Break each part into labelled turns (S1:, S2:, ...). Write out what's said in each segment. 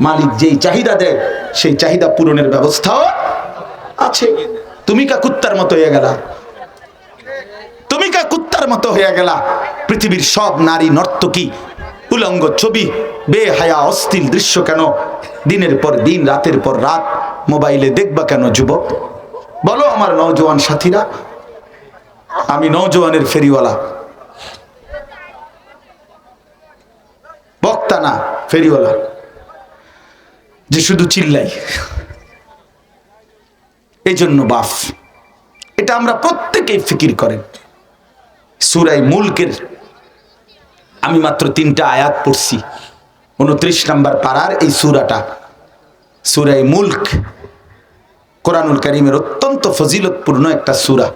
S1: মালিক যেই চাহিদা দেয়, সেই চাহিদা পূরণের ব্যবস্থাও আছে। তুমি কা কুত্তার মতো হয়ে গেলা। তুমি কা কুত্তার মতো হয়ে গেলা। পৃথিবীর সব নারী নর্তকী, উলঙ্গ ছবি, বেহায়া, অস্থির দৃশ্য কেন? দিনের পর দিন, রাতের পর রাত, মোবাইলে দেখবা কেন যুবক? বলো আমার নওজোয়ান সাথীরা, আমি নওজোয়ানের ফেরিওয়ালা। বক্তা না, ফেরিওয়ালা। যে শুধু চিল্লাই। এই জন্য বাফ। এটা আমরা প্রত্যেকেই ফিকির করেন। সুরাই মুলকের আমি মাত্র তিনটা আয়াত পড়ছি। উনত্রিশ নাম্বার পাড়ার এই সুরাটা। সুরাই মুলক। কোরআনুল করিমের অত্যন্ত ফজিলতপূর্ণ একটা সুরা।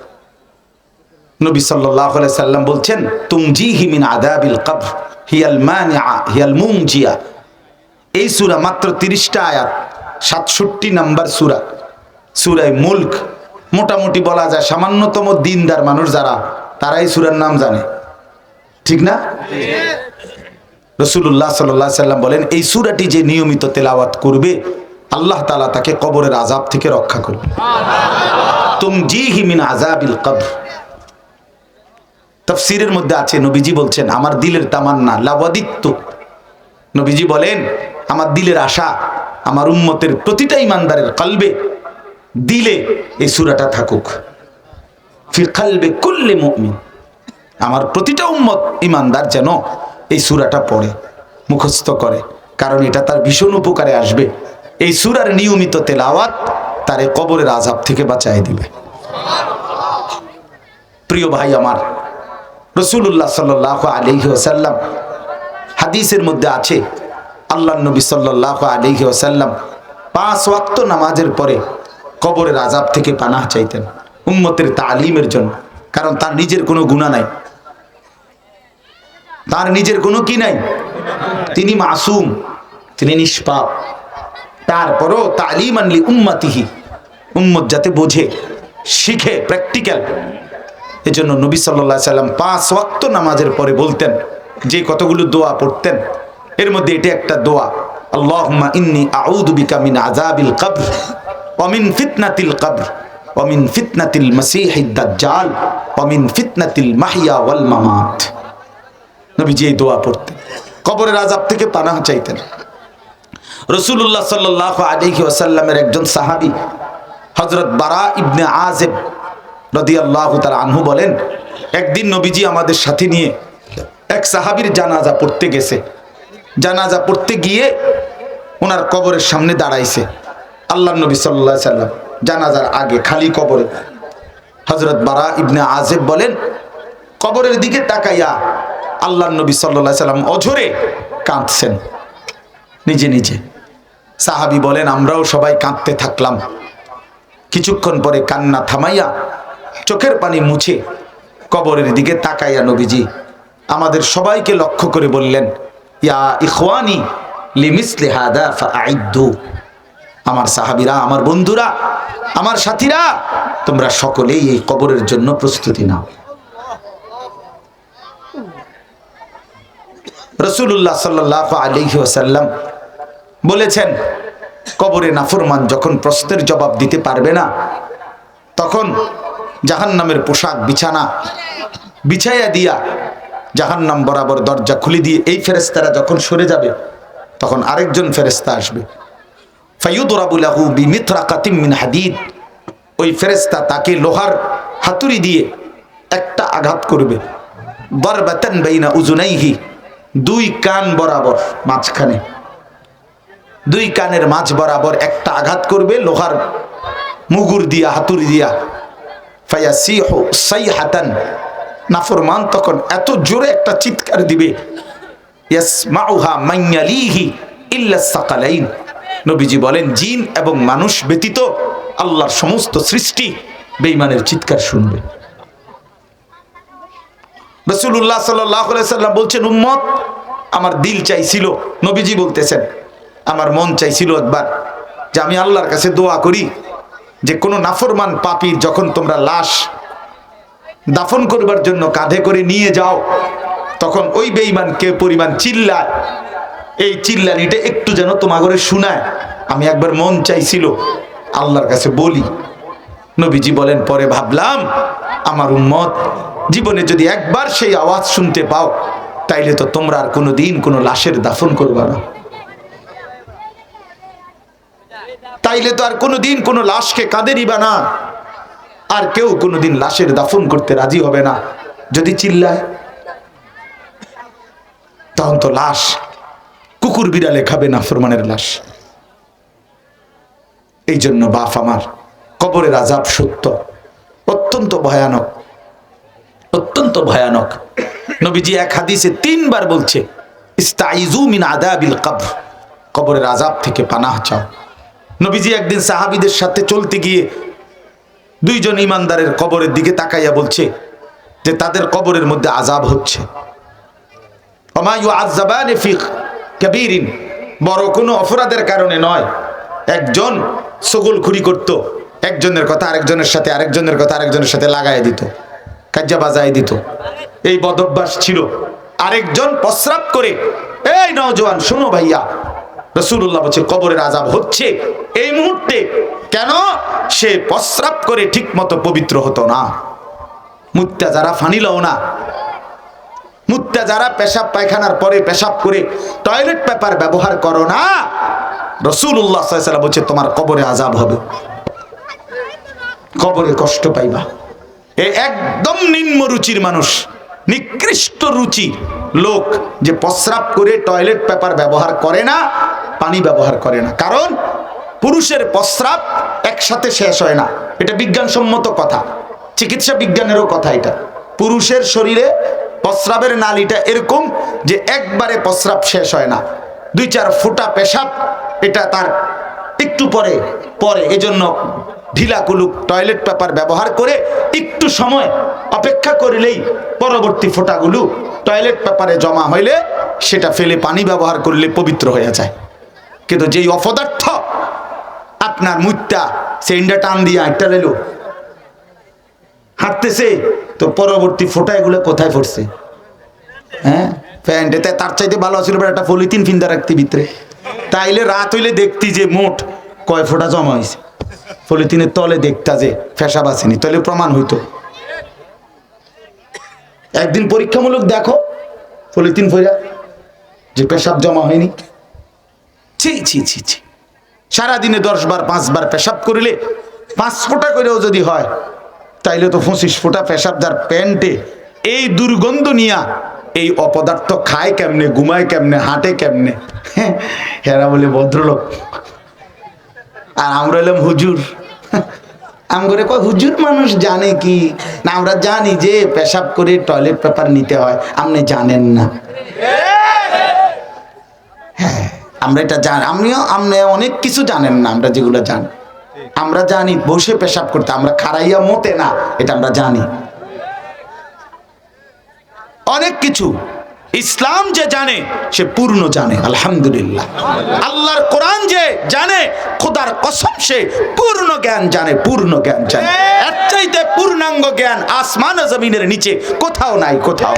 S1: নবী সাল্লাম বলছেন তুমজি হিমিন আদাবিল কবর, হিয়াল মানিআ, হিয়াল মুংজিয়া এই সুরা মাত্র তিরিশটা আয়াত, সাতষট্টি নাম্বার সুরা। সুরায় মুলক, মোটামুটি বলা যায় সামান্যতম দিনদার মানুষ যারা তারা এই সুরার নাম জানে। ঠিক না? রসুল্লাহ সাল্লাহ সাল্লাম বলেন, এই সুরাটি যে নিয়মিত তেলাওয়াত করবে, আল্লাহ তালা তাকে কবরের আজাব থেকে রক্ষা করবে। তুম জি হিমিন আজাবিল কবর। তফসিরের মধ্যে আছে, নবীজি বলছেন, আমার দিলের তামান্না লাবাদিত্য নবীজি বলেন আমার দিলের আশা, আমার উম্মতের প্রতিটা ইমানদারের কলবে দিলে এই সুরাটা থাকুক। ফি কালবে কুল্লে মুমিন। আমার প্রতিটা উম্মত ইমানদার যেন এই সুরাটা পড়ে, মুখস্থ করে, কারণ এটা তার ভীষণ উপকারে আসবে। এই সুরার নিয়মিত তেলাওয়াত তারে কবরের আজাব থেকে বাঁচায় দিবে। প্রিয় ভাই আমার রসুল্লাহ সাল্লাহ ওসাল্লাম হাদিসের মধ্যে আছে আল্লাহ নবী সাল্লাহ আলহি ওসাল্লাম পাঁচ ওয়াক্ত নামাজের পরে কবরের আজাব থেকে পানাহ চাইতেন, উম্মতের তালিমের জন্য। কারণ তার নিজের কোনো গুণা নাই। তার নিজের কোনো কি নাই? তিনি মাসুম, তিনি নিষ্পাপ। তারপরও তালিম আনলি উম্মাতিহি, উম্মত যাতে বোঝে, শিখে প্র্যাকটিক্যাল এজন্য নবী সাল্লাহ সাল্লাম পাঁচ ওয়াক্ত নামাজের পরে বলতেন, যে কতগুলো দোয়া পড়তেন এর মধ্যে এটা একটা দোয়া। আল্লাহুম্মা ইন্নি আউযু বিকা মিন আযাবিল কবর ওয়া মিন ফিতনাতিল কবর ওয়া মিন ফিতনাতিল দাজ্জাল ওয়া মিন ফিতনাতিল মাহইয়া ওয়াল মামাত। নবীজি এই দোয়া পড়তেন। কবরের আযাব থেকে পানাহ চাইতেন। রসুল্লাহ সাল্লাহ আলহি ওয়াসাল্লামের একজন সাহাবি হজরত বারা ইবনে আজেব রদি আল্লাহ তার আনহু বলেন, একদিন নবীজি আমাদের সাথে নিয়ে এক সাহাবির জানাজা পড়তে গেছে। জানাজা পড়তে গিয়ে ওনার কবরের সামনে দাঁড়াইছে। আল্লাহ নবী সাল্লাহ সাল্লাম জানাজার আগে খালি কবরে। হজরত বারা ইবনে আজেব বলেন, কবরের দিকে তাকাইয়া আল্লাহ নবী সাল্লাহ সাল্লাম অঝরে কাঁদছেন। নিজে নিজে। সাহাবি বলেন, আমরাও সবাই কাঁদতে থাকলাম। কিছুক্ষণ পরে কান্না থামাইয়া চোখের পানি মুছে কবরের দিকে তাকাইয়া নবীজি আমাদের সবাইকে লক্ষ্য করে বললেন আমার সাহাবিরা, আমার বন্ধুরা, আমার সাথীরা, তোমরা সকলেই এই কবরের জন্য প্রস্তুতি নাও। রসুল্লাহ সাল্লাহ আলহি বলেছেন, কবরে নাফরমান যখন প্রশ্নের জবাব দিতে পারবে না, তখন জাহান্নামের পোশাক, বিছানা বিছাইয়া দিয়া জাহান্নাম বরাবর দরজা খুলে দিয়ে এই ফেরেস্তারা যখন সরে যাবে, তখন আরেকজন ফেরেস্তা আসবে। ফাইয়ুদরাবুলাহু বিমিত্রা কাতিম মিন হাদিদ। ওই ফেরেস্তা তাকে লোহার হাতুড়ি দিয়ে একটা আঘাত করবে। বরবাতান বাইনা উজুনাইহি, দুই কান বরাবর মাঝখানে। দুই কানের মাঝ বরাবর একটা আঘাত করবে লোহার মুগুর দিয়া, হাতুড়ি দিয়া। ফাইয়া সিহ সাই হাতান নাফরমান তখন এত জোরে একটা চিৎকার দিবে নবীজি বলেন, জিন এবং মানুষ ব্যতীত আল্লাহর সমস্ত সৃষ্টি বেঈমানের চিৎকার শুনবে। রসুল্লাহ সাল্লাম বলছেন, উম্মত, আমার দিল চাইছিল। নবীজি বলতেছেন, আমার মন চাইছিল একবার যে আমি আল্লাহর কাছে দোয়া করি, যে কোনো নাফরমান পাপির যখন তোমরা লাশ দাফন করবার জন্য কাঁধে করে নিয়ে যাও। তখন ওই বেইমান কে পরিমাণ চিল্লায়। এই চিল্লানিটা একটু যেন তোমাগরে শোনায়। আমি একবার মন চাইছিল, আল্লাহর কাছে বলি। নবীজি বলেন, পরে ভাবলাম, আমার উম্মত, জীবনে যদি একবার সেই আওয়াজ শুনতে পাও, তাইলে তো তোমরা আর কোনো দিন কোনো লাশের দাফন করবা না। তাইলে তো আর কোনো দিন কোনো লাশকে কাঁদেরিবা না। আর কেউ কোনোদিন লাশের দাফন করতে রাজি হবে না। যদি চিল্লায়, তখন তো লাশ, কুকুর বিড়ালে খাবে না ফরমানের লাশ। এই জন্য বাপ আমার, কবরের আজাব সত্য, অত্যন্ত ভয়ানক অত্যন্ত ভয়ানক। নবীজি এক হাদিসে তিনবার বলছে কবরের আজাব থেকে পানাহ চাও। নবীজি একদিন সাহাবীদের সাথে চলতে গিয়ে দুইজন ইমানদারের কবরের দিকে তাকাইয়া বলছে যে তাদের কবরের মধ্যে আজাব হচ্ছে। অমায়ু বড় কোনো অপরাধের কারণে নয়। একজন সগল খুরি করত, একজনের কথা আরেকজনের সাথে, আরেকজনের কথা আরেকজনের সাথে লাগাই দিত, কাজ্জা বাজাই দিত। এই বদভ্যাস ছিল। আরেকজন প্রস্রাব করে, এই নওজোয়ান, শোনো ভাইয়া রসুল্লাহ বলছে কবরের আজাব হচ্ছে। এই মুহূর্তে কেন? সে প্রস্রাব করে ঠিক মতো পবিত্র হতো না। মুত্তা যারা ফানিলও না। মুত্তা যারা পেশাব পায়খানার পরে পেশাব করে টয়লেট পেপার ব্যবহার করো না। রসুল্লাহ সাল্লাম বলছে, তোমার কবরে আজাব হবে। কবরে কষ্ট পাইবা। এ একদম নিম্ন রুচির মানুষ, নিকৃষ্ট রুচি লোক যে প্রস্রাব করে টয়লেট পেপার ব্যবহার করে না, পানি ব্যবহার করে না। কারণ পুরুষের প্রস্রাব একসাথে শেষ হয় না। এটা বিজ্ঞানসম্মত কথা। চিকিৎসা বিজ্ঞানেরও কথা এটা। পুরুষের শরীরে প্রস্রাবের নালীটা এরকম যে একবারে প্রস্রাব শেষ হয় না। দুই চার ফোঁটা পেশাব এটা তার একটু পরে পরে। এজন্য ঢিলা কুলুক টয়লেট পেপার ব্যবহার করে একটু সময় অপেক্ষা করিলেই পরবর্তী ফোঁটাগুলো টয়লেট পেপারে জমা হইলে সেটা ফেলে পানি ব্যবহার করলে পবিত্র হয়ে যায়। কিন্তু যেই অপদার্থ আপনার মুত্যা সে ইন্ডা টান দিয়ে আটটা লেলো হাঁটতেছে, তো পরবর্তী ফোটা এগুলো কোথায় পড়ছে? হ্যাঁ? প্যান্টেতে তার চাইতে ভালো ছিল একটা পলিথিন ফিন্দা রাখতি ভিতরে। তাইলে রাত হইলে দেখতি যে মোট কয় ফোঁটা জমা হয়েছে পলিথিনের তলে দেখতা যে ফেসাব আসেনি তাহলে প্রমাণ হইতো। একদিন পরীক্ষামূলক দেখো, পলিথিন ফইরা যে পেশাব জমা হয়নি। ছি ছি ছি ছি। সারাদিনে দশ বার পাঁচবার পেশাব করিলে পাঁচ ফোঁটা করেও যদি হয়, তাইলে তো পঁচিশ ফোঁটা পেশাব যার প্যান্টে এই দুর্গন্ধ নিয়া এই অপদার্থ খায় কেমনে, ঘুমায় কেমনে, হাঁটে কেমনে? হেরা বলে, ভদ্রলোক, আর আমরা এলাম হুজুর। আমগরে কয় হুজুর মানুষ জানে কি? না, আমরা জানি যে পেশাব করে টয়লেট পেপার নিতে হয়। আপনি জানেন না। আমরা এটা জানি, আমিও আপনি অনেক কিছু জানেন না, আমরা যেগুলো জানি। আমরা জানি, বসে পেশাব করতে, আমরা খারাইয়া মতে না, এটা আমরা জানি। অনেক কিছু। ইসলাম যে জানে, সে পূর্ণ জানে, আলহামদুলিল্লাহ। আল্লাহর কোরআন যে জানে, খোদার কসম সে পূর্ণ জ্ঞান জানে, পূর্ণ জ্ঞান জানে। এর চাইতে পূর্ণাঙ্গ জ্ঞান আসমান জমিনের নিচে কোথাও নাই, কোথাও।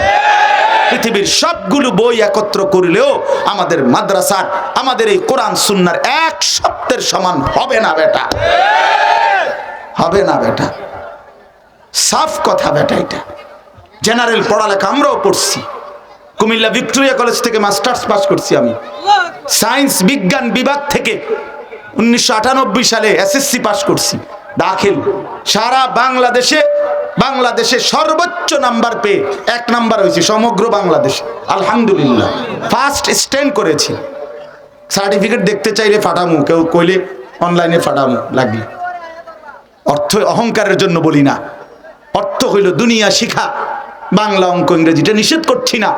S1: পৃথিবীর সবগুলো বই একত্র করলেও আমাদের মাদ্রাসার, আমাদের এই কোরআন সুন্নার এক সপ্তাহের সমান হবে না বেটা। হবে না বেটা। সাফ কথা বেটা এটা। জেনারেল পড়ালেখা আমরাও পড়ছি। কুমিল্লা ভিক্টোরিয়া কলেজ থেকে মাস্টার্স পাস করছি আমি। সায়েন্স বিজ্ঞান বিভাগ থেকে উনিশশো আটানব্বই সালে এসএসসি পাস করছি। দাখিল। সারা বাংলাদেশে বাংলাদেশে সর্বোচ্চ নাম্বার পেয়ে এক নাম্বার হয়েছে সমগ্র বাংলাদেশ। আলহামদুলিল্লাহ। ফার্স্ট স্ট্যান্ড করেছি। সার্টিফিকেট দেখতে চাইলে ফাটামু, কেউ কইলে অনলাইনে ফাটামু লাগলে অর্থ অহংকারের জন্য বলি না। অর্থ হইল দুনিয়া শিখা। বাংলা অঙ্ক ইংরেজিটা নিষেধ করছি না।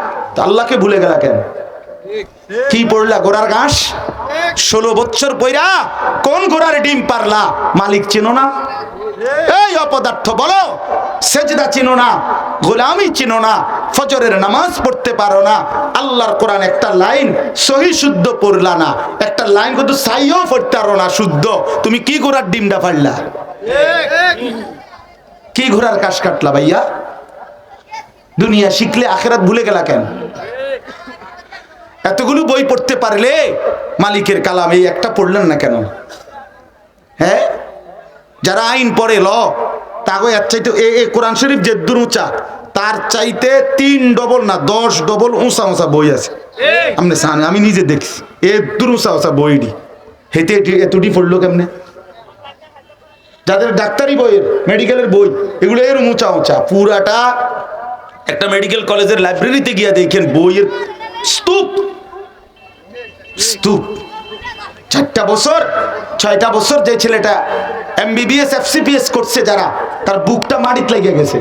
S1: আল্লাহকে ভুলে গেলা কেন? কি পড়লা ঘোড়ার ঘাস? ষোলো বছর পইরা কোন ঘোড়ার ডিম পারলা? মালিক চেনো না? এই অপদার্থ বলো, সেজদা চিনো না, গোলামি চিনো না, ফজরের নামাজ পড়তে পারো না। আল্লাহর কোরআন একটা লাইন সহি শুদ্ধ পড়লা না। একটা লাইন কিন্তু সাইও পড়তে পারো না শুদ্ধ। তুমি কি ঘোড়ার ডিমটা পারলা? কি ঘোড়ার কাশ কাটলা ভাইয়া? দুনিয়া শিখলে আখেরাত ভুলে গেলা কেন? এতগুলো বই পড়তে পারলে মালিকের কালাম, এই একটা পড়লেন না কেন? হ্যাঁ? যারা আইন পড়ে ল, তাগো এর চাইতে, এ কোরআন শরীফ যে দূর তার চাইতে তিন ডবল না, দশ ডবল উঁচা উঁচা বই আছে। আপনি সান আমি নিজে দেখছি, এ দূর উঁচা উঁচা বইডি। হেতে এটি- এতটি পড়ল কেমনে? যাদের ডাক্তারি বইয়ের, মেডিকেলের বই, এগুলো এর উঁচা উঁচা, পুরাটা একটা মেডিকেল কলেজের লাইব্রেরিতে গিয়া দেখেন বইয়ের স্তূপ। স্তূপ। চারটা বছর, ছয়টা বছর যে ছেলেটা এমবিবিএস এফসিপিএস করছে যারা, তার বুকটা মাটিতে লেগে গেছে।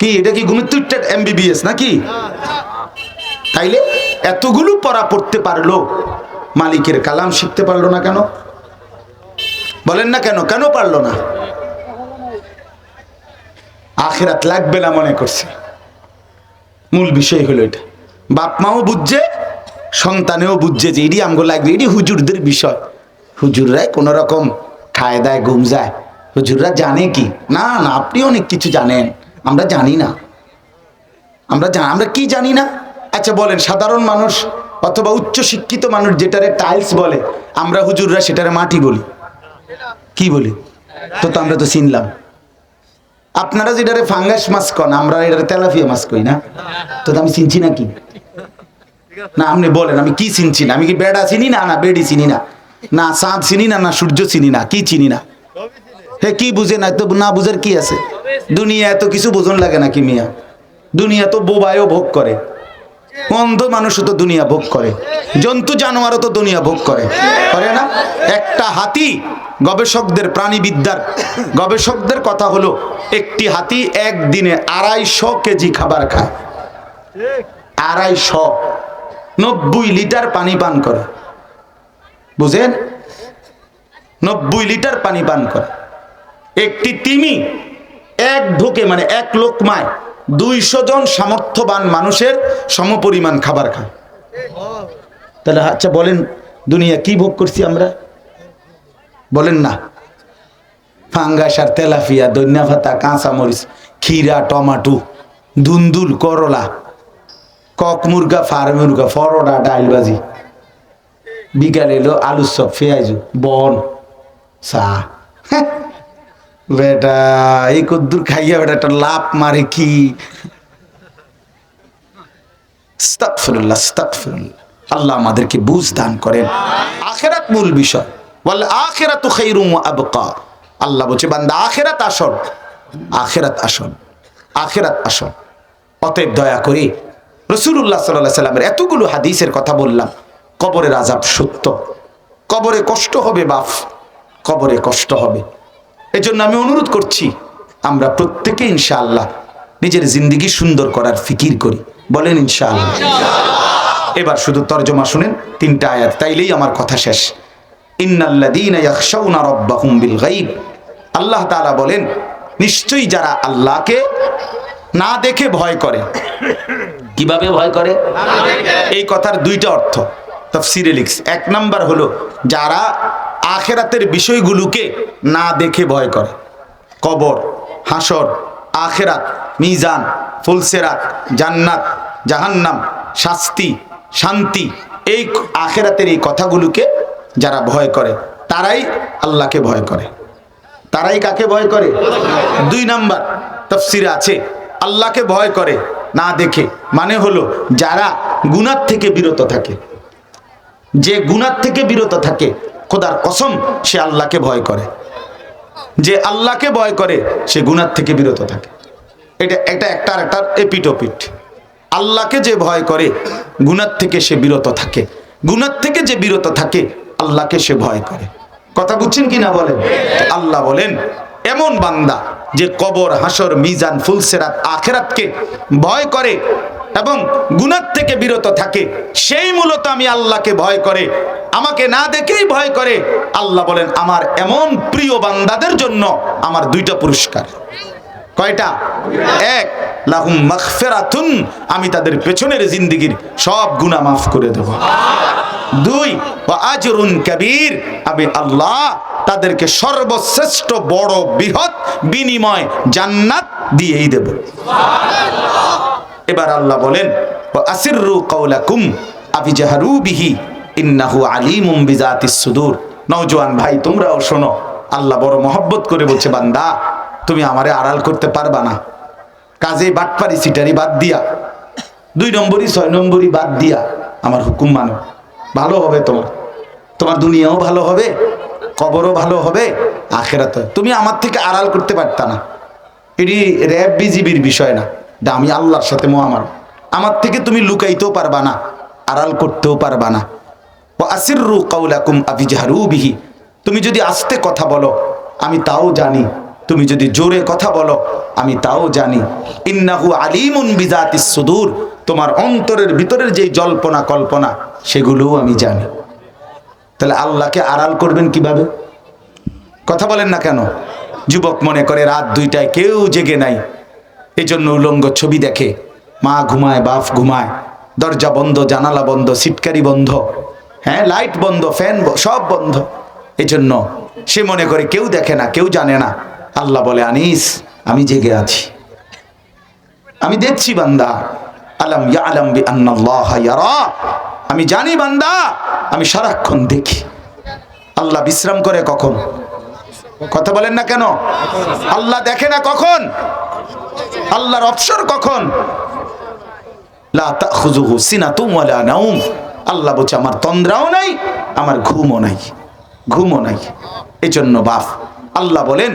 S1: কি, এটা কি গুমিত্তুরটা এমবিবিএস নাকি? তাইলে এতগুলো পড়া পড়তে পারল, মালিকের কালাম শিখতে পারল না কেন? বলেন না কেন? কেন পারল না? আখেরাত লাগবে না মনে করছে। মূল বিষয় হলো এটা। বাপ মাও বুঝছে, সন্তানেও বুঝছে যে এটি আমগো লাগবে, এটি হুজুরদের বিষয়। হুজুররাই কোনো রকম খায় দায় ঘুম যায়। হুজুররা জানে কি? না না, আপনি অনেক কিছু জানেন। আমরা জানি না। আমরা জানি, আমরা কি জানি না? আচ্ছা বলেন, সাধারণ মানুষ অথবা উচ্চ শিক্ষিত মানুষ যেটারে টাইলস বলে, আমরা হুজুররা সেটারে মাটি বলি। কি বলি? তো তো আমরা তো চিনলাম। আপনারা যেটারে ফাঙ্গাস মাছ কন, আমরা এটারে তেলাফিয়া মাছ কই না। তো আমি চিনছি না কি? না, আপনি বলেন, আমি কি চিনছি না? আমি কি বেড়া চিনি না না বেড়ি চিনি না? না, চাঁদ চিনি না না সূর্য চিনি না, কি চিনি না? হে, কি বুঝে না তো না বুঝার কি আছে? দুনিয়া এত কিছু বোঝন লাগে নাকি মিয়া? দুনিয়া তো বোবায়ও ভোগ করে। অন্ধ মানুষও তো দুনিয়া ভোগ করে। জন্তু জানোয়ারও তো দুনিয়া ভোগ করে। করে না? একটা হাতি গবেষকদের প্রাণীবিদ্যার গবেষকদের কথা হলো, একটি হাতি একদিনে আড়াইশো কেজি খাবার খায়। আড়াইশো। নব্বই লিটার পানি পান করে। বুঝেন? নব্বই লিটার পানি পান করে। একটি তিমি এক ঢোকে মানে এক লোকমায় দুইশো জন সামর্থ্যবান মানুষের সমপরিমাণ খাবার খায়। তাহলে আচ্ছা বলেন, দুনিয়া কি ভোগ করছি আমরা? বলেন না। ফাঙ্গাস আর তেলাফিয়া দৈন্যা ভাতা কাঁচা মরিচ ক্ষীরা, টমাটো, দুন্দুল, করলা, কক মুরগা, ফার মুরগা ফরোডা ডাইলবাজি বিকালে এলো আলু সব পেঁয়াজু, বন, চা। হ্যাঁ। বেটা, এই কদ্দুর খাইয়া বেটা একটা লাভ মারে কি। আল্লাহ আমাদেরকে বুঝ দান করেন। আখেরাত মূল বিষয়। বল আখেরাতু আবকা। আল্লাহ বলছে, বান্দা, আখেরাত আসল আখেরাত আসল আখেরাত আসল অতএব দয়া করে রসুল্লাহ সাল্লাহ সাল্লামের এতগুলো হাদিসের কথা বললাম। কবরের আজাব সত্য। কবরে কষ্ট হবে বাপ। কবরে কষ্ট হবে। এজন্য আমি অনুরোধ করছি, আমরা প্রত্যেকে ইনশাআল্লাহ নিজের জিন্দিগি সুন্দর করার ফিকির করি। বলেন ইনশাআল্লাহ। এবার শুধু তর্জমা শুনেন, তিনটা আয়াত, তাইলেই আমার কথা শেষ। আল্লাহ তাআলা বলেন, নিশ্চয়ই যারা আল্লাহকে না দেখে ভয় করে, কীভাবে ভয় করে? এই কথার দুইটা অর্থ। তফসিরে লিখস এক নাম্বার হলো, যারা আখেরাতের বিষয়গুলোকে না দেখে ভয় করে। কবর, হাসর, আখেরাত, মিজান, ফুলসেরাত, জান্নাত, জাহান্নাম, শাস্তি, শান্তি, এই আখেরাতের এই কথাগুলোকে যারা ভয় করে, তারাই আল্লাহকে ভয় করে। তারাই কাকে ভয় করে? দুই নাম্বার তফসিরে আছে, আল্লাহকে ভয় করে, না দেখে। মানে হলো, যারা গুনার থেকে বিরত থাকে। যে গুনার থেকে বিরত থাকে খোদার কসম, সে আল্লাহকে ভয় করে। যে আল্লাহকে ভয় করে, সে গুনার থেকে বিরত থাকে। এটা এটা একটা আর একটা এপিটোপিট। আল্লাহকে যে ভয় করে, গুনার থেকে সে বিরত থাকে। গুনার থেকে যে বিরত থাকে, আল্লাহকে সে ভয় করে। কথা বুঝছেন কি না বলেন? আল্লাহ বলেন, এমন বান্দা যে কবর, হাসর, মিজান, ফুলসেরাত, আখেরাতকে ভয় করে এবং গুনার থেকে বিরত থাকে, সেই মূলত আমি আল্লাহকে ভয় করে। আমাকে না দেখেই ভয় করে। আল্লাহ বলেন, আমার এমন প্রিয় বান্দাদের জন্য আমার দুইটা পুরস্কার। কয়টা? এক, লাহুম মাগফিরাতুন, আমি তাদের পেছনের জিন্দেগির সব গুনাহ মাফ করে দেব। দুই আজরুন কবির, আমি আল্লাহ তাদেরকে সর্বশ্রেষ্ঠ বড় বৃহৎ বিনিময় জান্নাত দিয়েই দেব। এবার আল্লাহ বলেন, ওয়া আসিররু কাওলাকুম আবিজাহারু বিহি। ইন্নাহু আলিমুম বিজাতিস সুদূর। নওজোয়ান ভাই, তোমরাও শোনো, আল্লাহ বড় মহব্বত করে বলছে, বান্দা, তুমি আমারে আড়াল করতে পারবা না। কাজে বাটপারি সিটারি বাদ দিয়া, দুই নম্বরই, ছয় নম্বরই বাদ দিয়া আমার হুকুম মানো। ভালো হবে তোমার। তোমার দুনিয়াও ভালো হবে, কবরও ভালো হবে আখেরাত তুমি আমার থেকে আড়াল করতে পারতা না। এটি র্যাব বিজিবির বিষয় না, এটা আমি আল্লাহর সাথে মোহামার আমার থেকে তুমি লুকাইতেও পারবা না, আড়াল করতেও পারবা না। কাউলাকুম তুমি যদি আস্তে কথা বলো, আমি তাও জানি। তুমি যদি জোরে কথা বলো, আমি তাও জানি। ইন্নাহু আলিমুন বিজাতিস সুদূর। তোমার অন্তরের ভিতরের যে জল্পনা, কল্পনা, সেগুলোও আমি জানি। তাহলে আল্লাহকে আড়াল করবেন কীভাবে? কথা বলেন না কেন? যুবক মনে করে রাত দুইটায় কেউ জেগে নাই। এই জন্য উলঙ্গ ছবি দেখে, মা ঘুমায়, বাপ ঘুমায়, দরজা বন্ধ, জানালা বন্ধ সিটকারি বন্ধ। হ্যাঁ লাইট বন্ধ ফ্যান সব বন্ধ। এই জন্য সে মনে করে কেউ দেখে না, কেউ জানে না। আল্লাহ বলে, আনিস, আমি জেগে আছি। আমি দেখছি বান্দা। আলম ইয়া আলম বি আন্নাল্লাহ ইয়ারা। আমি জানি বান্দা, আমি সারাক্ষণ দেখি। আল্লাহ বিশ্রাম করে কখন? কথা বলেন না কেন? আল্লাহ দেখে না কখন? আল্লাহর অবসর কখন? লা তাখুযুহু সিনাতুম ওয়ালা নাউম আল্লাহ বলছে, আমার তন্দ্রাও নাই, আমার ঘুমও নাই ঘুমও নাই। এজন্য বাপ, আল্লাহ বলেন,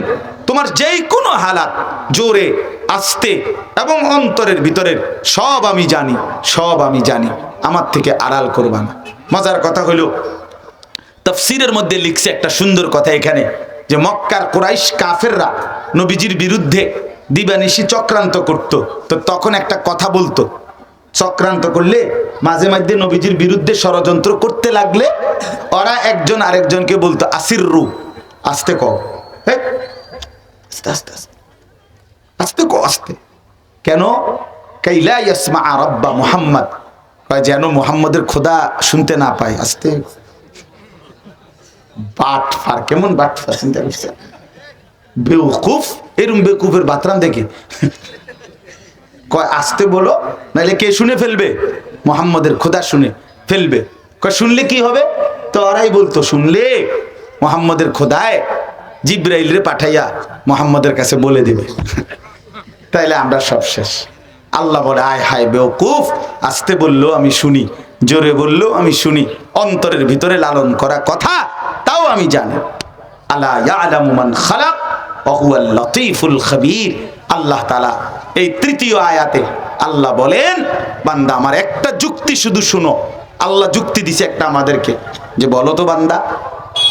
S1: তোমার যেই কোনো হালাত, জোরে, আস্তে এবং অন্তরের ভিতরের সব আমি জানি, সব আমি জানি, আমার থেকে আড়াল করবা না। মজার কথা হলো, তফসিরের মধ্যে লিখছে একটা সুন্দর কথা এখানে, যে মক্কার কোরাইশ কাফেররা নবীজির বিরুদ্ধে দিবানিশি চক্রান্ত করত। তো তখন একটা কথা বলতো চক্রান্ত করলে মাঝে মাঝে নবীজির বিরুদ্ধে ষড়যন্ত্র করতে লাগলে ওরা একজন আরেকজনকে বলতো আসির রু আস্তে ক আস্তে আস্তে আস্তে ক আস্তে। কেন? কাইলা ইয়াসমা রব্বা মুহাম্মদ। যেন মুহাম্মদের খোদা শুনতে না পায়, আস্তে। বাট ফার, কেমন বাট ফার, চিন্তা বেউকুফ, এরম বেকুফের বাতরান দেখে। কয়, আসতে বলো নাহলে কে শুনে ফেলবে? মোহাম্মদের খোদা শুনে ফেলবে। কয়, শুনলে কি হবে? তো ওরাই বলতো, শুনলে মোহাম্মদের খোদায় জিব্রাইল রে পাঠাইয়া মোহাম্মদের কাছে বলে দিবে। তাইলে আমরা সব শেষ। আল্লাহ বলে, আয় হায় বেওকুফ, আসতে বলল আমি শুনি, জোরে বলল আমি শুনি, অন্তরের ভিতরে লালন করা কথা, তাও আমি জানি। আলা ইয়ালামু মান খালাক ওয়া হুয়াল আল্লাহ তাআলা এই তৃতীয় আয়াতে আল্লাহ বলেন, বান্দা, আমার একটা যুক্তি শুধু শুনো। আল্লাহ যুক্তি দিছে একটা আমাদেরকে, যে বলো তো বান্দা,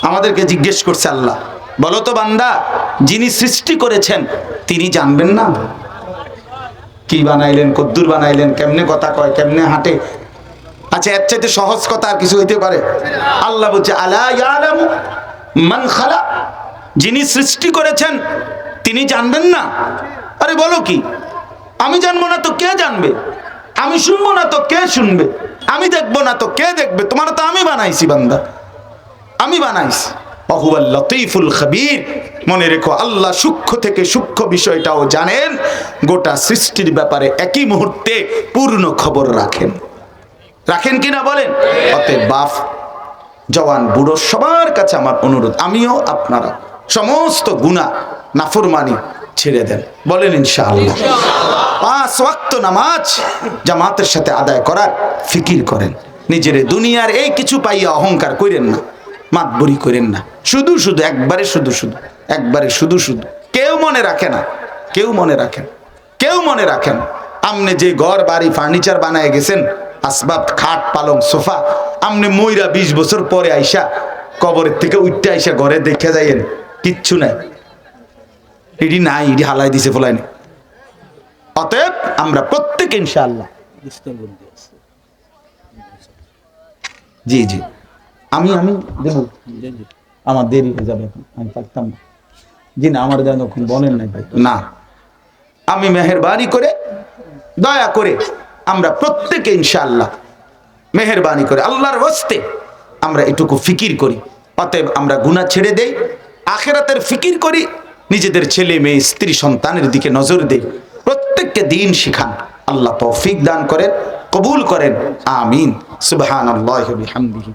S1: আমাদেরকে জিজ্ঞেস করছে আল্লাহ, বলো তো বান্দা, যিনি সৃষ্টি করেছেন, তিনি জানবেন না? কি বানাইলেন, কদ্দুর বানাইলেন, কেমনে কথা কয়, কেমনে হাঁটে? আচ্ছা এর চাইতে সহজ কথা আর কিছু হইতে পারে। আল্লাহ বলছে, আলা ইয়ালামু মান খালা যিনি সৃষ্টি করেছেন, তিনি জানবেন না। আরে বলো কি? আমি জানব না তো কে জানবে? আমি শুনব না তো কে শুনবে? আমি দেখব না তো কে দেখবে? তোমার তো আমি বানাইছি, বান্দা। আমি বানাইছি। মনে রেখো, আল্লাহ সূক্ষ্ম থেকে সূক্ষ্ম বিষয়টাও জানেন। গোটা সৃষ্টির ব্যাপারে একই মুহূর্তে পূর্ণ খবর রাখেন। রাখেন কিনা বলেন? অতএব বাপ, জওয়ান, বুড়ো, সবার কাছে আমার অনুরোধ, আমিও আপনারা সমস্ত গুণা নাফরমানি ছেড়ে দেন। বলেন ইনশাআল্লাহ। পাঁচ ওয়াক্ত নামাজ জামাতের সাথে আদায় করার ফিকির করেন। নিজের দুনিয়ার এই কিছু পাইয়া অহংকার করেন না, মাতবরি করেন না। শুধু শুধু, একবারে শুধু শুধু, একবারে শুধু শুধু। কেউ মনে রাখে না, কেউ মনে রাখেন কেউ মনে রাখেন আমনে যে ঘর, বাড়ি, ফার্নিচার বানায় গেছেন, আসবাব, খাট, পালং, সোফা, আমনে মইরা বিশ বছর পরে আইসা কবরের থেকে উঠতে আইসা ঘরে দেখে যাইয়েন, কিচ্ছু নাই। এটি নাই এটি হালাই দিছে ফলাইনি। অতএব আমরা প্রত্যেক ইনশাআল্লাহ জি জি। আমি আমি দেব। আমার দেরি হয়ে যাবে আমি পারতাম না। জি না, আমার যেন এখন বলেন নাই না। আমি মেহরবানি করে, দয়া করে আমরা প্রত্যেকে ইনশাআল্লাহ মেহরবানি করে, আল্লাহর হস্তে আমরা এটুকু ফিকির করি। অতএব আমরা গুনাহ ছেড়ে দেই, আখেরাতের ফিকির করি, নিজেদের ছেলে, মেয়ে, স্ত্রী, সন্তানের দিকে নজর দেই। প্রত্যেককে দিন শিখান। আল্লাহ তৌফিক দান করেন কবুল করেন। আমিন। সুবহানাল্লাহি ওয়া বিহামদিহি।